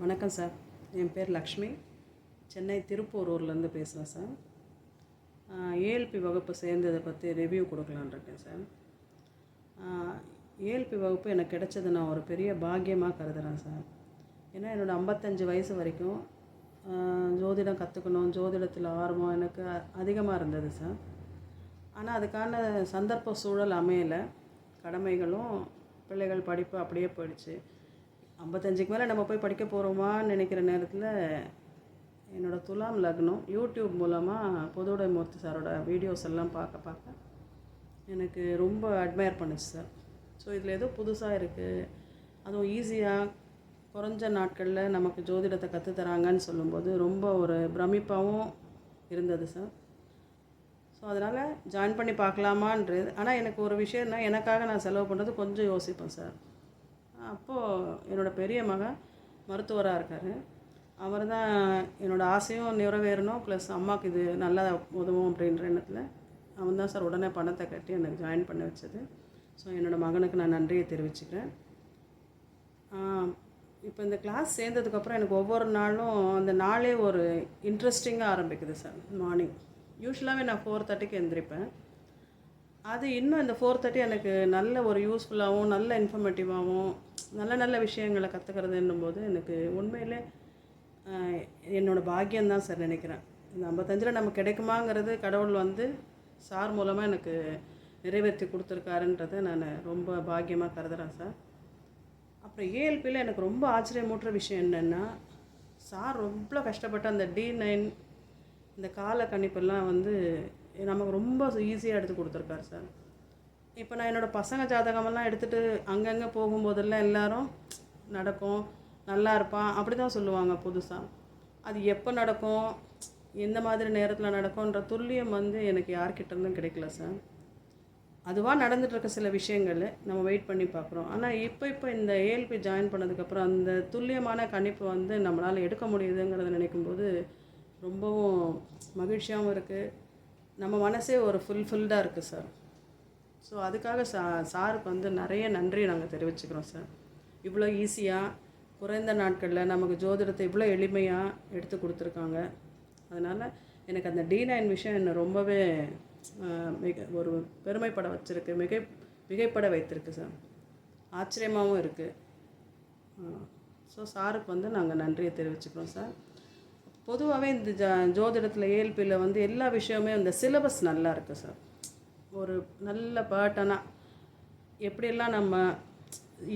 வணக்கம் சார். என் பேர் லக்ஷ்மி. சென்னை திருப்பூரூர்லேருந்து பேசுகிறேன் சார். ஏஎல்பி வகுப்பு சேர்ந்ததை பற்றி ரிவ்யூ கொடுக்கலான்னு இருக்கேன் சார். ஏஎல்பி வகுப்பு எனக்கு கிடைச்சது நான் ஒரு பெரிய பாக்கியமாக கருதுகிறேன் சார். ஏன்னா என்னோடய ஐம்பத்தஞ்சு வயசு வரைக்கும் ஜோதிடம் கற்றுக்கணும் ஜோதிடத்தில் ஆர்வம் எனக்கு அதிகமாக இருந்தது சார். ஆனால் அதுக்கான சந்தர்ப்ப சூழல் அமையலை. கடமைகளும் பிள்ளைகள் படிப்பு அப்படியே போயிடுச்சு. ஐம்பத்தஞ்சுக்கு மேலே நம்ம போய் படிக்க போகிறோமான்னு நினைக்கிற நேரத்தில் என்னோடய துலாம் லக்னம் யூடியூப் மூலமாக பொதுவுடை மூர்த்தி சாரோட வீடியோஸ் எல்லாம் பார்க்க பார்க்க எனக்கு ரொம்ப அட்மையர் பண்ணுச்சு சார். ஸோ இதில் ஏதோ புதுசாக இருக்குது அதுவும் ஈஸியாக குறைஞ்ச நாட்களில் நமக்கு ஜோதிடத்தை கற்றுத்தராங்கன்னு சொல்லும்போது ரொம்ப ஒரு பிரமிப்பாகவும் இருந்தது சார். ஸோ அதனால் ஜாயின் பண்ணி பார்க்கலாமான்றது. ஆனால் எனக்கு ஒரு விஷயம்னா எனக்காக நான் செலவு பண்ணுறது கொஞ்சம் யோசிப்பேன் சார். அப்போது என்னோடய பெரிய மகன் மருத்துவராக இருக்கார். அவர் தான் என்னோடய ஆசையும் நிறைவேறணும் ப்ளஸ் அம்மாவுக்கு இது நல்லா உதவும் அப்படின்ற எண்ணத்தில் அவன் தான் சார் உடனே பணத்தை கட்டி எனக்கு ஜாயின் பண்ண வச்சது. ஸோ என்னோடய மகனுக்கு நான் நன்றியை தெரிவிச்சுக்கிறேன். இப்போ இந்த கிளாஸ் சேர்ந்ததுக்கப்புறம் எனக்கு ஒவ்வொரு நாளும் அந்த நாளே ஒரு இன்ட்ரெஸ்டிங்காக ஆரம்பிக்குது சார் மார்னிங் யூஸ்வலாகவே நான் ஃபோர் தேர்ட்டிக்கு எழுந்திரிப்பேன் அது இன்னும் இந்த ஃபோர் தேர்ட்டி எனக்கு நல்ல ஒரு யூஸ்ஃபுல்லாகவும் நல்ல இன்ஃபர்மேட்டிவாகவும் நல்ல நல்ல விஷயங்களை கற்றுக்கிறதுன்னும் போது எனக்கு உண்மையிலே என்னோடய என்னோட சார் நினைக்கிறேன். இந்த ஐம்பத்தஞ்சில் நமக்கு கிடைக்குமாங்கிறது கடவுள் வந்து சார் மூலமாக எனக்கு நிறைவேற்றி கொடுத்துருக்காருன்றதை நான் ரொம்ப பாக்கியமாக கருதுகிறேன் சார். அப்புறம் ஏஎல்பியில் எனக்கு ரொம்ப ஆச்சரியமூட்டுற விஷயம் என்னென்னா சார் ரொம்ப கஷ்டப்பட்ட அந்த டி நைன் இந்த கால கணிப்பெல்லாம் வந்து நமக்கு ரொம்ப ஈஸியாக எடுத்து கொடுத்துருக்காரு சார். இப்போ நான் என்னோடய பசங்க ஜாதகமெல்லாம் எடுத்துகிட்டு அங்கங்கே போகும்போதெல்லாம் எல்லாரும் நடக்கும் நல்லா இருப்பான் அப்படி தான் சொல்லுவாங்க புதுசாக அது எப்போ நடக்கும் எந்த மாதிரி நேரத்தில் நடக்கும்ன்ற துல்லியம் வந்து எனக்கு யார்கிட்டருந்தும் கிடைக்கல சார். அதுவாக நடந்துகிட்ருக்க சில விஷயங்கள் நம்ம வெயிட் பண்ணி பார்க்குறோம். ஆனால் இப்போ இப்போ இந்த ஏஎல்பி ஜாயின் பண்ணதுக்கப்புறம் அந்த துல்லியமான கணிப்பு வந்து நம்மளால் எடுக்க முடியுதுங்கிறத நினைக்கும்போது ரொம்பவும் மகிழ்ச்சியாகவும் இருக்குது நம்ம மனசே ஒரு ஃபுல்ஃபில்டாக இருக்குது சார். ஸோ அதுக்காக சா சாருக்கு வந்து நிறைய நன்றி நாங்கள் தெரிவிச்சுக்கிறோம் சார் இவ்வளோ ஈஸியாக குறைந்த நாட்களில் நமக்கு ஜோதிடத்தை இவ்வளோ எளிமையாக எடுத்து கொடுத்துருக்காங்க. அதனால் எனக்கு அந்த டி நைன் விஷயம் என்னை ரொம்பவே மிக ஒரு பெருமைப்பட வச்சுருக்கு. மிகை மிகைப்பட வைத்திருக்கு சார் ஆச்சரியமாகவும் இருக்குது ஸோ சாருக்கு வந்து நாங்கள் நன்றியை தெரிவிச்சுக்கிறோம் சார் பொதுவாகவே இந்த ஜ ஜோதிடத்தில் ஏஎல்பியில் வந்து எல்லா விஷயமே இந்த சிலபஸ் நல்லா இருக்குது சார் ஒரு நல்ல பேட்டனாக எப்படியெல்லாம் நம்ம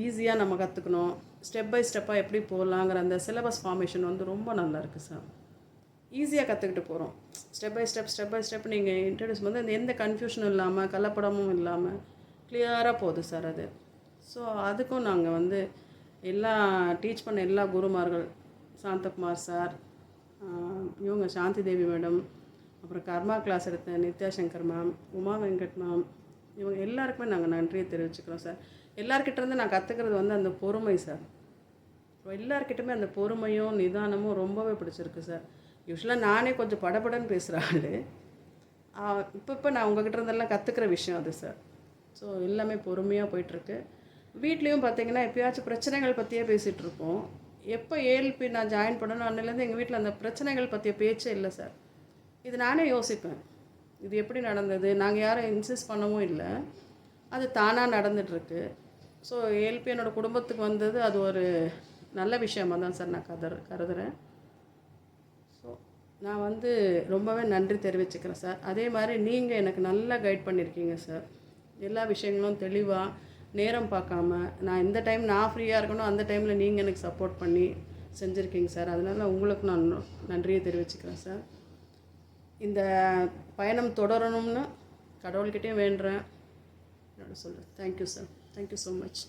ஈஸியாக நம்ம கற்றுக்கணும் ஸ்டெப் பை ஸ்டெப்பாக எப்படி போகலாங்கிற அந்த சிலபஸ் ஃபார்மேஷன் வந்து ரொம்ப நல்லா இருக்குது சார் ஈஸியாக கற்றுக்கிட்டு போகிறோம் step by step step by step நீங்கள் இன்ட்ரடியூஸ் வந்து அந்த எந்த கன்ஃபியூஷனும் இல்லாமல் கலப்படமும் இல்லாமல் கிளியராக போகுது சார் அது. ஸோ அதுக்கும் நாங்கள் வந்து எல்லா டீச் பண்ண எல்லா குருமார்கள் சாந்தகுமார் சார் இவங்க சாந்தி தேவி மேடம் அப்புறம் கர்மா கிளாஸ் எடுத்த நித்யா சங்கர் மேம் உமா வெங்கட் மேம் இவங்க எல்லாருக்குமே நாங்கள் நன்றியை தெரிவிச்சுக்கிறோம் சார் எல்லாருக்கிட்டேருந்து நான் கற்றுக்கிறது வந்து அந்த பொறுமை சார் எல்லாருக்கிட்டமே அந்த பொறுமையும் நிதானமும் ரொம்பவே பிடிச்சிருக்கு சார் யூஸ்வலாக நானே கொஞ்சம் படபடன்னு பேசுகிற ஆள். இப்போ இப்போ நான் உங்ககிட்ட இருந்தெல்லாம் கற்றுக்கிற விஷயம் அது சார் ஸோ எல்லாமே பொறுமையாக போயிட்டுருக்கு. வீட்லேயும் பார்த்தீங்கன்னா எப்பயாச்சும் பிரச்சனைகள் பற்றியே பேசிகிட்ருப்போம் எப்போ ஏஎல்பி நான் ஜாயின் பண்ணணும் அன்னிலேருந்து எங்கள் வீட்டில் அந்த பிரச்சனைகள் பற்றிய பேச்சே இல்லை சார் இது நானே யோசிப்பேன். இது எப்படி நடந்தது? நாங்கள் யாரும் இன்சிஸ்ட் பண்ணவும் இல்லை. அது தானாக நடந்துகிட்ருக்கு ஸோ ஏல்பி என்னோடய குடும்பத்துக்கு வந்தது அது ஒரு நல்ல விஷயமா. தான் சார் நான் கதற கருதுகிறேன் ஸோ நான் வந்து ரொம்பவே நன்றி தெரிவிச்சுக்கிறேன் சார். அதே மாதிரி நீங்கள் எனக்கு நல்லா கைட் பண்ணியிருக்கீங்க சார். எல்லா விஷயங்களும் தெளிவாக நேரம் பார்க்காம நான் எந்த டைம் நான் ஃப்ரீயாக இருக்கணும் அந்த டைமில் நீங்கள் எனக்கு சப்போர்ட் பண்ணி செஞ்சுருக்கீங்க சார். அதனால் உங்களுக்கு நான் நன்றியை தெரிவிச்சுக்கிறேன் சார். இந்த பயணம் தொடரணும்னு கடவுள்கிட்டே வேண்டுறேன். என்னோட சொல்கிறேன் thank you sir thank you so much